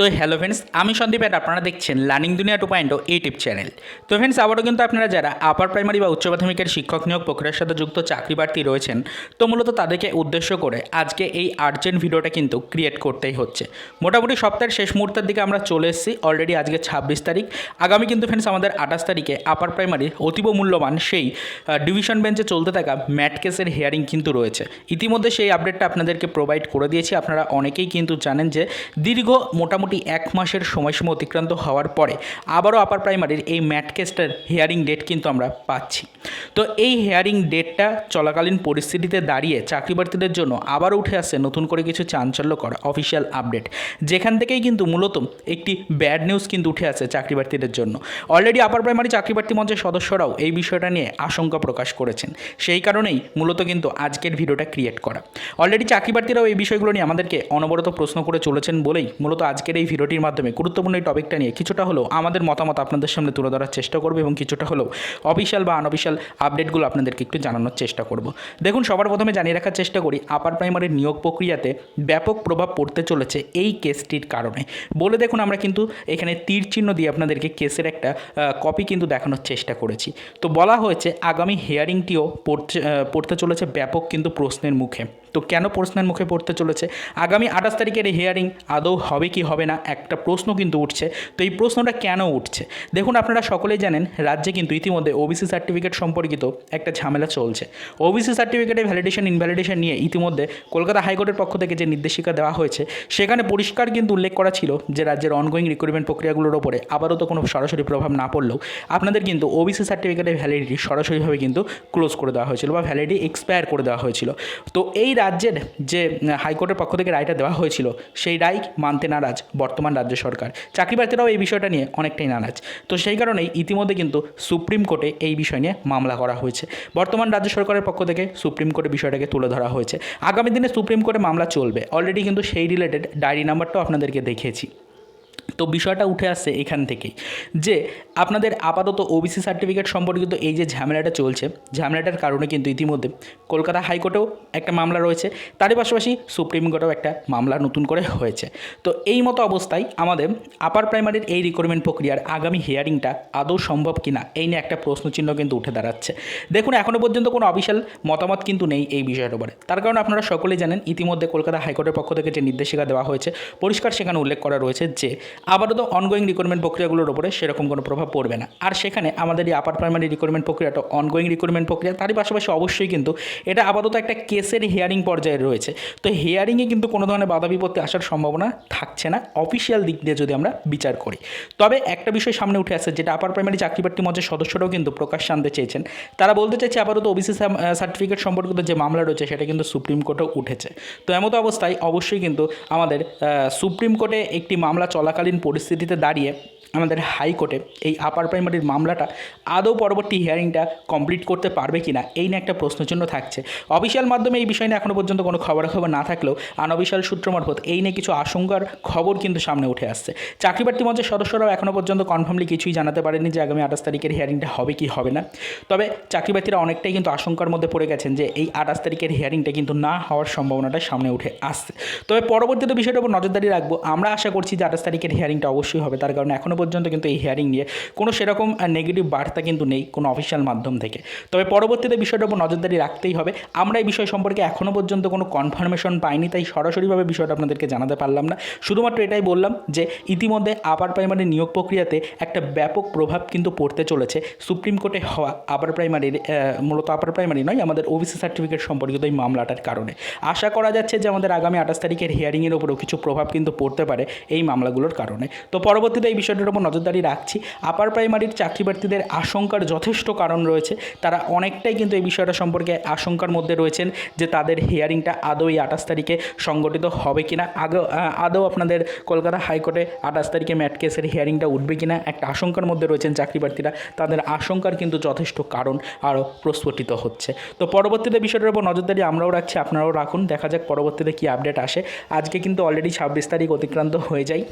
তো hello friends আমি সন্দীপ আর আপনারা দেখছেন learning Duniya two point YouTube channel তো ফ্রেন্ডস আবারও কিন্তু আপনারা যারা আপার প্রাইমারি বা উচ্চ মাধ্যমিকের শিক্ষক নিয়োগ প্রক্রিয়ার সাথে যুক্ত চাকরি প্রার্থী রয়েছেন, তো মূলত তাদেরকে উদ্দেশ্য করে আজকে এই আর্জেন্ট ভিডিওটা কিন্তু ক্রিয়েট করতেই হচ্ছে। মোটামুটি সপ্তাহের শেষ মুহূর্তের দিকে আমরা চলে এসেছি অলরেডি আজকে ছাব্বিশ তারিখ। আগামী কিন্তু ফ্রেন্ডস আমাদের আঠাশ তারিখে আপার প্রাইমারির অতীব মূল্যবান সেই ডিভিশন বেঞ্চে চলতে থাকা ম্যাট কেসের হিয়ারিং কিন্তু রয়েছে। ইতিমধ্যে সেই আপডেটটা আপনাদেরকে প্রোভাইড করে দিয়েছি। আপনারা অনেকেই কিন্তু জানেন যে দীর্ঘ মোটামুটি এক মাসের সময়সীমা অতিক্রান্ত হওয়ার পরে আবারও আপার প্রাইমারির এই ম্যাট কেসটার হিয়ারিং ডেট কিন্তু আমরা পাচ্ছি। তো এই হেয়ারিং ডেটটা চলাকালীন পরিস্থিতিতে দাঁড়িয়ে চাকরি প্রার্থীদের জন্য আবারও উঠে আসছে নতুন করে কিছু চাঞ্চল্যকর অফিসিয়াল আপডেট যেখান থেকেই কিন্তু মূলত একটি ব্যাড নিউজ কিন্তু উঠে আসে চাকরি প্রার্থীদের জন্য। অলরেডি আপার প্রাইমারি চাকরি মঞ্চের সদস্যরাও এই বিষয়টা নিয়ে আশঙ্কা প্রকাশ করেছেন। সেই কারণেই মূলত কিন্তু আজকের ভিডিওটা ক্রিয়েট করা। অলরেডি চাকরি প্রার্থীরাও এই বিষয়গুলো নিয়ে আমাদেরকে অনবরত প্রশ্ন করে চলেছেন বলেই মূলত আজকের এই ভিডিওটির মাধ্যমে গুরুত্বপূর্ণ এই টপিকটা নিয়ে কিছুটা হলেও আমাদের মতামত আপনাদের সামনে তুলে ধরার চেষ্টা করব এবং কিছুটা হলেও অফিসিয়াল বা আনঅফিসিয়াল আপডেটগুলো আপনাদেরকে একটু জানানোর চেষ্টা করব। দেখুন, সবার প্রথমে জানিয়ে রাখার চেষ্টা করি আপার প্রাইমারির নিয়োগ প্রক্রিয়াতে ব্যাপক প্রভাব পড়তে চলেছে এই কেসটির কারণে। বলে দেখুন, আমরা কিন্তু এখানে তীর চিহ্ন দিয়ে আপনাদেরকে কেসের একটা কপি কিন্তু দেখানোর চেষ্টা করেছি। তো বলা হয়েছে, আগামী হিয়ারিংটিও পড়তে পড়তে চলেছে ব্যাপক কিন্তু প্রশ্নের মুখে। তো কেন প্রশ্নের মুখে পড়তে চলেছে? আগামী আঠাশ তারিখের হিয়ারিং আদৌ হবে কি হবে না, একটা প্রশ্ন কিন্তু উঠছে। তো এই প্রশ্নটা কেন উঠছে? দেখুন, আপনারা সকলেই জানেন, রাজ্যে কিন্তু ইতিমধ্যে ওবিসি সার্টিফিকেট সম্পর্কিত একটা ঝামেলা চলছে। ওবিসি সার্টিফিকেটের ভ্যালিডেশন ইনভ্যালিডেশন নিয়ে ইতিমধ্যে কলকাতা হাইকোর্টের পক্ষ থেকে যে নির্দেশিকা দেওয়া হয়েছে, সেখানে পরিষ্কার কিন্তু উল্লেখ করা ছিল যে রাজ্যের অনগোয়িং রিক্রুটমেন্ট প্রক্রিয়াগুলোর ওপরে আবারও তো কোনো সরাসরি প্রভাব না পড়লেও আপনাদের কিন্তু ওবিসি সার্টিফিকেটের ভ্যালিডিটি সরাসরিভাবে কিন্তু ক্লোজ করে দেওয়া হয়েছিল বা ভ্যালিডিটি এক্সপায়ার করে দেওয়া হয়েছিল। তো এই রাজ্যের যে হাইকোর্টের পক্ষ থেকে রায়টা দেওয়া হয়েছিল, সেই রায় মানতে নারাজ। বর্তমান রাজ্য সরকার। চাকরি প্রার্থীরাও এই বিষয়টা নিয়ে অনেকটাই নারাজ। তো সেই কারণেই ইতিমধ্যে কিন্তু সুপ্রিম কোর্টে এই বিষয় নিয়ে মামলা করা হয়েছে। বর্তমান রাজ্য সরকারের পক্ষ থেকে সুপ্রিম কোর্টে বিষয়টাকে তুলে ধরা হয়েছে। আগামী দিনে সুপ্রিম কোর্টে মামলা চলবে। অলরেডি কিন্তু সেই রিলেটেড ডায়েরি নাম্বারটাও আপনাদেরকে দেখিয়েছি। তো বিষয়টা উঠে আসছে এখান থেকেই, যে আপনাদের আপাতত ওবিসি সার্টিফিকেট সম্পর্কিত এই যে ঝামেলাটা চলছে, ঝামেলাটার কারণে কিন্তু ইতিমধ্যে কলকাতা হাইকোর্টেও একটা মামলা রয়েছে, তারই পাশাপাশি সুপ্রিম কোর্টেও একটা মামলা নতুন করে হয়েছে। তো এই মতো অবস্থায় আমাদের আপার প্রাইমারির এই রিক্রুটমেন্ট প্রক্রিয়ার আগামী হিয়ারিংটা আদৌ সম্ভব কিনা, এই নিয়ে একটা প্রশ্নচিহ্ন কিন্তু উঠে দাঁড়াচ্ছে। দেখুন এখনও পর্যন্ত কোনো অফিসিয়াল মতামত কিন্তু নেই এই বিষয়ের উপরে। তার কারণে আপনারা সকলেই জানেন, ইতিমধ্যে কলকাতা হাইকোর্টের পক্ষ থেকে যে নির্দেশিকা দেওয়া হয়েছে, পরিষ্কার সেখানে উল্লেখ করা রয়েছে যে আপাতত অনগোয়িং রিক্রুটমেন্ট প্রক্রিয়াগুলোর উপরে সেরকম কোনো প্রভাব পড়বে না। আর সেখানে আমাদের এই আপার প্রাইমারি রিক্রুটমেন্ট প্রক্রিয়াটা অনগোয়িং রিক্রুটমেন্ট প্রক্রিয়া, তারই পাশাপাশি অবশ্যই কিন্তু এটা আপাতত একটা কেসের হিয়ারিং পর্যায়ে রয়েছে। তো হিয়ারিংয়ে কিন্তু কোনো ধরনের বাধা বিপত্তি আসার সম্ভাবনা থাকছে না অফিসিয়াল দিক দিয়ে যদি আমরা বিচার করি। তবে একটা বিষয় সামনে উঠে আসছে, যেটা আপার প্রাইমারি চাকরি প্রার্থী মঞ্চের সদস্যরাও কিন্তু প্রকাশ আনতে চেয়েছেন। তারা বলতে চাইছে আপাতত ওবিসি সার্টিফিকেট সম্পর্কিত যে মামলা রয়েছে, সেটা কিন্তু সুপ্রিম কোর্টেও উঠেছে। তো এমতো অবস্থায় অবশ্যই কিন্তু আমাদের সুপ্রিম কোর্টে একটি মামলা চলাকালীন পরিস্থিতিতে দাঁড়িয়ে আমাদের হাইকোর্টে এই আপার প্রাইমারির মামলাটা আদৌ পরবর্তী হিয়ারিংটা কমপ্লিট করতে পারবে কি না এই নিয়ে একটা প্রশ্নচিহ্ন থাকছে। অফিসিয়াল মাধ্যমে এই বিষয় নিয়ে এখনও পর্যন্ত কোনো খবরাখবর না থাকলেও আনঅফিসিয়াল সূত্র মারফত এই নিয়ে কিছু আশঙ্কার খবর কিন্তু সামনে উঠে আসছে। চাকরি প্রার্থী মঞ্চের সদস্যরাও এখনও পর্যন্ত কনফার্মলি কিছুই জানাতে পারেনি যে আগামী আঠাশ তারিখের হিয়ারিংটা হবে কি হবে না। তবে চাকরি প্রার্থীরা অনেকটাই কিন্তু আশঙ্কার মধ্যে পড়ে গেছেন যে এই আঠাশ তারিখের হিয়ারিংটা কিন্তু না হওয়ার সম্ভাবনাটা সামনে উঠে আসছে। তবে পরবর্তীতে বিষয়টার উপর নজরদারি রাখব। আমরা আশা করছি যে আঠাশ তারিখের হিয়ারিংটা অবশ্যই হবে। তার কারণে এখনও পর্যন্ত কিন্তু এই হিয়ারিং নিয়ে কোনো সেরকম নেগেটিভ বার্তা কিন্তু নেই কোনো অফিসিয়াল মাধ্যম থেকে। তবে পরবর্তীতে বিষয়টার উপর নজরদারি রাখতেই হবে। আমরা এই বিষয় সম্পর্কে এখনও পর্যন্ত কোনো কনফার্মেশন পাইনি, তাই সরাসরিভাবে বিষয়টা আপনাদেরকে জানাতে পারলাম না। শুধুমাত্র এটাই বললাম যে, ইতিমধ্যে আপার প্রাইমারি নিয়োগ প্রক্রিয়াতে একটা ব্যাপক প্রভাব কিন্তু পড়তে চলেছে। সুপ্রিম কোর্টে হওয়া আপার প্রাইমারির মূলত আপার প্রাইমারি নয়, আমাদের ওবিসি সার্টিফিকেট সম্পর্কিত এই মামলাটার কারণে। আশা করা যাচ্ছে যে, আমাদের আগামী আঠাশ তারিখের হিয়ারিংয়ের উপরেও কিছু প্রভাব কিন্তু পড়তে পারে এই মামলাগুলোর কারণে। তো পরবর্তীতে এই বিষয়টার উপর নজরদারি রাখছি। আপার প্রাইমারির চাকরি প্রার্থীদের আশঙ্কার যথেষ্ট কারণ রয়েছে। তারা অনেকটাই কিন্তু এই বিষয়টা সম্পর্কে আশঙ্কার মধ্যে রয়েছেন যে তাদের হিয়ারিংটা আদৌ এই আঠাশ তারিখে সংগঠিত হবে কিনা। আগে আদৌ আপনাদের কলকাতা হাইকোর্টে আঠাশ তারিখে ম্যাট কেসের হিয়ারিংটা উঠবে কিনা একটা আশঙ্কার মধ্যে রয়েছেন চাকরি প্রার্থীরা তাদের আশঙ্কার কিন্তু যথেষ্ট কারণ আরও প্রস্ফুটিত হচ্ছে। তো পরবর্তীতে বিষয়টার উপর নজরদারি আমরাও রাখছি, আপনারাও রাখুন। দেখা যাক পরবর্তীতে কী আপডেট আসে। আজকে কিন্তু অলরেডি ছাব্বিশ তারিখ অতিক্রান্ত হয়ে যায়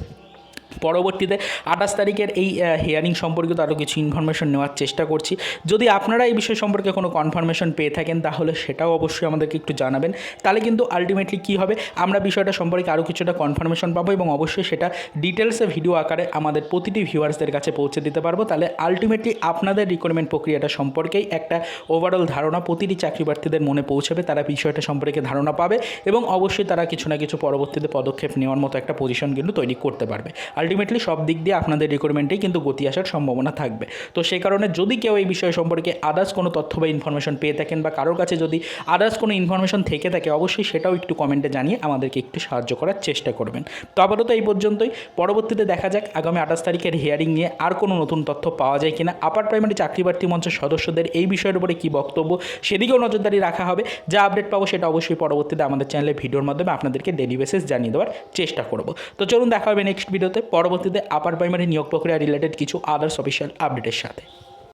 পরবর্তীতে আঠাশ তারিখের এই হিয়ারিং সম্পর্কিত আরও কিছু ইনফরমেশন নেওয়ার চেষ্টা করছি। যদি আপনারা এই বিষয় সম্পর্কে কোনো কনফার্মেশন পেয়ে থাকেন, তাহলে সেটাও অবশ্যই আমাদেরকে একটু জানাবেন। তাহলে কিন্তু আলটিমেটলি কী হবে, আমরা বিষয়টা সম্পর্কে আরও কিছুটা কনফার্মেশন পাবো এবং অবশ্যই সেটা ডিটেলসে ভিডিও আকারে আমাদের প্রতিটি ভিউয়ার্সদের কাছে পৌঁছে দিতে পারব। তাহলে আলটিমেটলি আপনাদের রিক্রুটমেন্ট প্রক্রিয়াটা সম্পর্কেই একটা ওভারঅল ধারণা প্রতিটি চাকরি প্রার্থীদের মনে পৌঁছাবে, তারা বিষয়টা সম্পর্কে ধারণা পাবে এবং অবশ্যই তারা কিছু না কিছু পরবর্তীতে পদক্ষেপ নেওয়ার মতো একটা পজিশন কিন্তু তৈরি করতে পারবে। আলটিমেটলি সব দিক দিয়ে আপনাদের রিক্রুটমেন্টেই কিন্তু গতি আসার সম্ভাবনা থাকবে। তো সেই কারণে যদি কেউ এই বিষয় সম্পর্কে আদার্স কোনো তথ্য বা ইনফরমেশন পেয়ে থাকেন বা কারোর কাছে যদি আদার্স কোনো ইনফরমেশন থেকে থাকে, অবশ্যই সেটাও একটু কমেন্টে জানিয়ে আমাদেরকে একটু সাহায্য করার চেষ্টা করবেন। তো আপাতত এই পর্যন্তই। পরবর্তীতে দেখা যাক আগামী আঠাশ তারিখের হিয়ারিং নিয়ে আর কোনো নতুন তথ্য পাওয়া যায় কিনা। আপার প্রাইমারি চাকরি প্রার্থী মঞ্চের সদস্যদের এই বিষয়ের উপরে কী বক্তব্য, সেদিকেও নজরদারি রাখা হবে। যা আপডেট পাবো সেটা অবশ্যই পরবর্তীতে আমাদের চ্যানেলে ভিডিওর মাধ্যমে আপনাদেরকে ডেলি বেসিস জানিয়ে দেওয়ার চেষ্টা করব। তো চলুন দেখা হবে নেক্সট ভিডিওতে পরবর্তীতে আপার প্রাইমারি নিয়োগ প্রক্রিয়া রিলেটেড কিছু আদার্স অফিসিয়াল আপডেটের সাথে।